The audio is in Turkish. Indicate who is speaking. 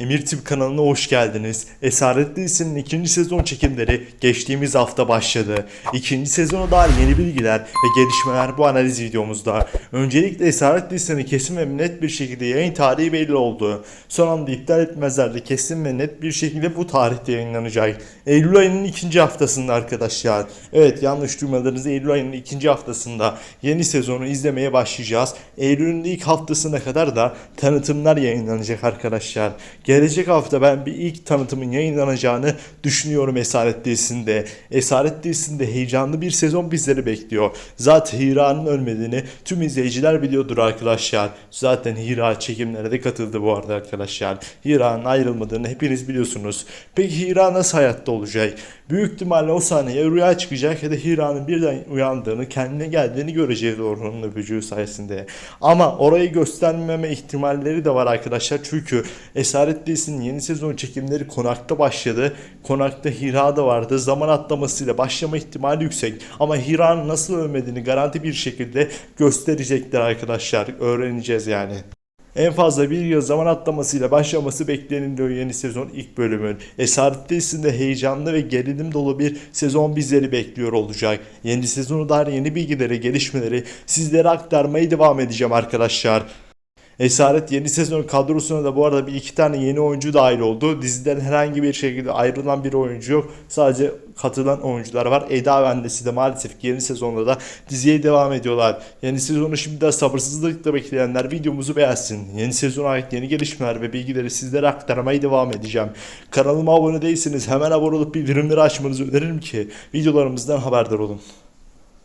Speaker 1: Emir Tip kanalına hoş geldiniz. Esaret dizisinin ikinci sezon çekimleri geçtiğimiz hafta başladı. İkinci sezona dair yeni bilgiler ve gelişmeler bu analiz videomuzda. Öncelikle Esaret dizisinin kesin ve net bir şekilde yayın tarihi belli oldu. Son anda iptal etmezler de kesin ve net bir şekilde bu tarihte yayınlanacak. Eylül ayının ikinci haftasında arkadaşlar. Evet yanlış duymadınız Eylül ayının ikinci haftasında yeni sezonu izlemeye başlayacağız. Eylül'ün ilk haftasına kadar da tanıtımlar yayınlanacak arkadaşlar. Gelecek hafta ben bir ilk tanıtımın yayınlanacağını düşünüyorum Esaret dizisinde. Esaret dizisinde heyecanlı bir sezon bizleri bekliyor. Zaten Hira'nın ölmediğini tüm izleyiciler biliyordur arkadaşlar. Zaten Hira çekimlere de katıldı bu arada arkadaşlar. Hira'nın ayrılmadığını hepiniz biliyorsunuz. Peki Hira nasıl hayatta olacak? Büyük ihtimalle o sahneye rüya çıkacak ya da Hira'nın birden uyandığını, kendine geldiğini göreceğiz Orhun'un öpücüğü sayesinde. Ama orayı göstermeme ihtimalleri de var arkadaşlar. Çünkü Esaret dizisinin yeni sezon çekimleri Konak'ta başladı. Konak'ta Hira da vardı. Zaman atlamasıyla başlama ihtimali yüksek. Ama Hira'nın nasıl ölmediğini garanti bir şekilde gösterecekler arkadaşlar. Öğreneceğiz yani. En fazla bir yıl zaman atlamasıyla başlaması bekleniliyor yeni sezon ilk bölümün. Esaret dizisinde heyecanlı ve gerilim dolu bir sezon bizleri bekliyor olacak. Yeni sezonu dair yeni bilgileri, gelişmeleri sizlere aktarmaya devam edeceğim arkadaşlar. Esaret yeni sezon kadrosuna da bu arada bir iki tane yeni oyuncu dahil oldu. Diziden herhangi bir şekilde ayrılan bir oyuncu yok. Sadece katılan oyuncular var. Eda ve de maalesef yeni sezonda da diziye devam ediyorlar. Yeni sezonu şimdiden sabırsızlıkla bekleyenler videomuzu beğensin. Yeni sezona ait yeni gelişmeler ve bilgileri sizlere aktarmaya devam edeceğim. Kanalıma abone değilseniz hemen abone olup bildirimleri açmanızı öneririm ki videolarımızdan haberdar olun.